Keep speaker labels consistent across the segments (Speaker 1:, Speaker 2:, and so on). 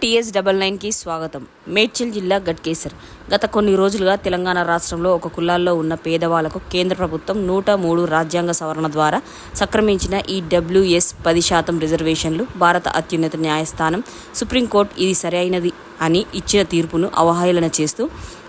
Speaker 1: TS double నైన్కి స్వాగతం. మేడ్చల్ జిల్లా గట్కేసర్. గత కొన్ని రోజులుగా తెలంగాణ రాష్ట్రంలో ఒక కులాల్లో ఉన్న పేదవాళ్ళకు కేంద్ర ప్రభుత్వం నూట మూడు రాజ్యాంగ సవరణ ద్వారా సక్రమించిన ఈ డబ్ల్యూఎస్ పది శాతం రిజర్వేషన్లు భారత అత్యున్నత న్యాయస్థానం సుప్రీంకోర్టు ఇది సరైనది. అని ఇచ్చిన తీర్పును అవహేళన చేస్తూ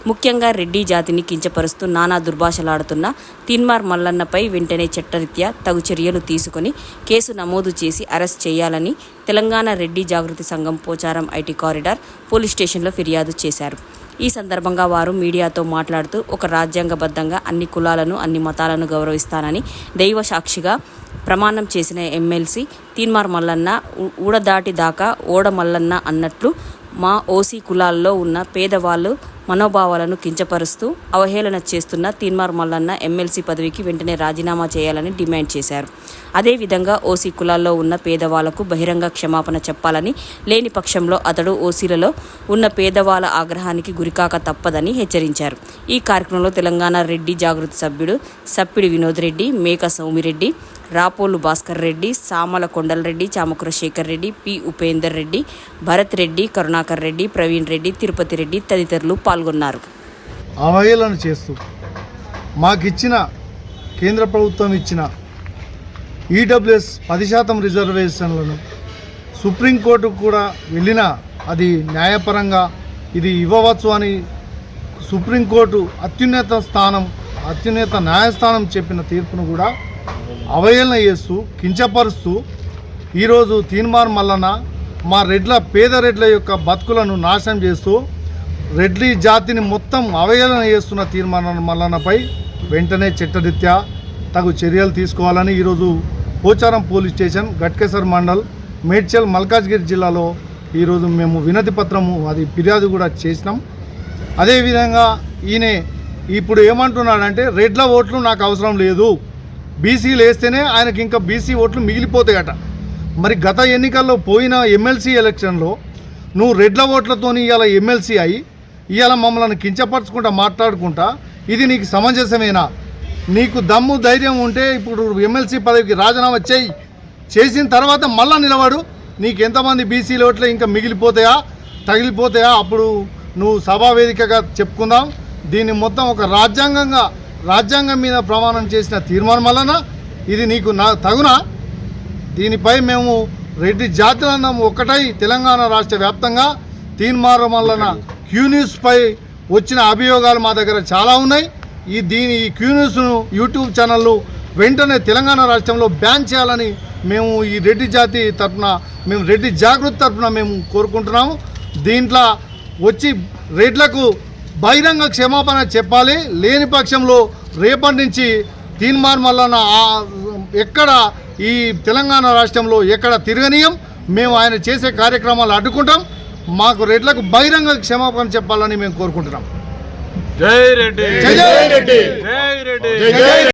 Speaker 1: ముఖ్యంగా రెడ్డి జాతిని కించపరుస్తూ నానా దుర్భాషలాడుతున్న తిన్మార్ మల్లన్నపై వెంటనే చట్టరీత్యా తగు చర్యలు తీసుకొని కేసు నమోదు చేసి అరెస్ట్ చేయాలని తెలంగాణ రెడ్డి జాగృతి సంఘం పోచారం ఐటీ కారిడార్ పోలీస్ స్టేషన్లో ఫిర్యాదు చేశారు. ఈ సందర్భంగా వారు మీడియాతో మాట్లాడుతూ ఒక రాజ్యాంగబద్ధంగా అన్ని కులాలను అన్ని మతాలను గౌరవిస్తానని దైవ సాక్షిగా ప్రమాణం చేసిన ఎమ్మెల్సీ తీన్మార్ మల్లన్న ఊడదాటి దాకా ఓడ మల్లన్న అన్నట్లు మా ఓసీ కులాల్లో ఉన్న పేదవాళ్ళు మనోభావాలను కించపరుస్తూ అవహేళన చేస్తున్న తీన్మార్ మల్లన్న ఎమ్మెల్సీ పదవికి వెంటనే రాజీనామా చేయాలని డిమాండ్ చేశారు. అదేవిధంగా ఓసీ కులాల్లో ఉన్న పేదవాళ్ళకు బహిరంగ క్షమాపణ చెప్పాలని లేని పక్షంలో అతడు ఓసీలలో ఉన్న పేదవాళ్ళ ఆగ్రహానికి గురికాక తప్పదని హెచ్చరించారు. ఈ కార్యక్రమంలో తెలంగాణ రెడ్డి జాగృతి సభ్యుడు సప్పిడి వినోద్ రెడ్డి మేక సౌమిరెడ్డి రాపోలు భాస్కర్ రెడ్డి సామల కొండలరెడ్డి చామకుర శేఖర్ రెడ్డి పి ఉపేందర్ రెడ్డి భరత్ రెడ్డి కరుణాకర్ రెడ్డి ప్రవీణ్ రెడ్డి తిరుపతి రెడ్డి తదితరులు పాల్గొన్నారు పాల్గొన్నారు.
Speaker 2: అవహేళన చేస్తూ మాకిచ్చిన కేంద్ర ప్రభుత్వం ఇచ్చిన ఈడబ్ల్యూఎస్ పది శాతం రిజర్వేషన్లను సుప్రీంకోర్టుకు కూడా వెళ్ళినా అది న్యాయపరంగా ఇది ఇవ్వవచ్చు అని సుప్రీంకోర్టు అత్యున్నత స్థానం అత్యున్నత న్యాయస్థానం చెప్పిన తీర్పును కూడా అవహేళన చేస్తూ కించపరుస్తూ ఈరోజు తీన్మార్ మల్లన మా రెడ్ల పేద రెడ్ల యొక్క బతుకులను నాశనం చేస్తూ రెడ్లీ జాతిని మొత్తం అవహేళన చేస్తున్న తీర్మానం మల్లన్నపై వెంటనే చట్టరీత్యా తగు చర్యలు తీసుకోవాలని ఈరోజు పోచారం పోలీస్ స్టేషన్ గట్కేసర్ మండల్ మేడ్చల్ మల్కాజ్గిరి జిల్లాలో ఈరోజు మేము వినతి పత్రము అది ఫిర్యాదు కూడా చేసినాం. అదేవిధంగా ఈయన ఇప్పుడు ఏమంటున్నాడంటే రెడ్ల ఓట్లు నాకు అవసరం లేదు. బీసీలు వేస్తేనే ఆయనకి ఇంకా బీసీ ఓట్లు మిగిలిపోతాయట. మరి గత ఎన్నికల్లో పోయిన ఎమ్మెల్సీ ఎలక్షన్లో నువ్వు రెడ్ల ఓట్లతోని ఇవాళ ఎమ్మెల్సీ అయ్యి ఇవాళ మమ్మల్ని కించపరచుకుంటా మాట్లాడుకుంటా ఇది నీకు సమంజసమేనా? నీకు దమ్ము ధైర్యం ఉంటే ఇప్పుడు ఎమ్మెల్సీ పదవికి రాజీనామా చేయి. చేసిన తర్వాత మళ్ళా నిలబడు. నీకు ఎంతమంది బీసీలు ఓట్లు ఇంకా మిగిలిపోతాయా? తగిలిపోతాయా? అప్పుడు నువ్వు సభా వేదికగా చెప్పుకుందాం. దీన్ని మొత్తం ఒక రాజ్యాంగంగా రాజ్యాంగం మీద ప్రమాణం చేసిన తీర్మానం వలన ఇది నీకు నా తగునా? దీనిపై మేము రెడ్డి జాతులన్నం ఒక్కటై తెలంగాణ రాష్ట్ర వ్యాప్తంగా తీర్మానం వలన క్యూన్యూస్పై వచ్చిన అభియోగాలు మా దగ్గర చాలా ఉన్నాయి. ఈ దీని ఈ క్యూన్యూస్ను యూట్యూబ్ ఛానళ్ళు వెంటనే తెలంగాణ రాష్ట్రంలో బ్యాన్ చేయాలని మేము ఈ రెడ్డి జాతి తరఫున మేము రెడ్డి జాగృతి తరఫున మేము కోరుకుంటున్నాము. దీంట్లో వచ్చి రెడ్లకు బహిరంగ క్షమాపణ చెప్పాలి. లేని పక్షంలో రేపటి నుంచి తీన్మార్ మల్లన్న ఎక్కడ ఈ తెలంగాణ రాష్ట్రంలో ఎక్కడ తిరగనీయం మేము ఆయన చేసే కార్యక్రమాలు అడ్డుకుంటాం. మాకు రెడ్లకు బహిరంగ క్షమాపణ చెప్పాలని మేము కోరుకుంటున్నాం.
Speaker 3: జై రెడ్డి.
Speaker 2: జై జై
Speaker 3: రెడ్డి. జై రెడ్డి.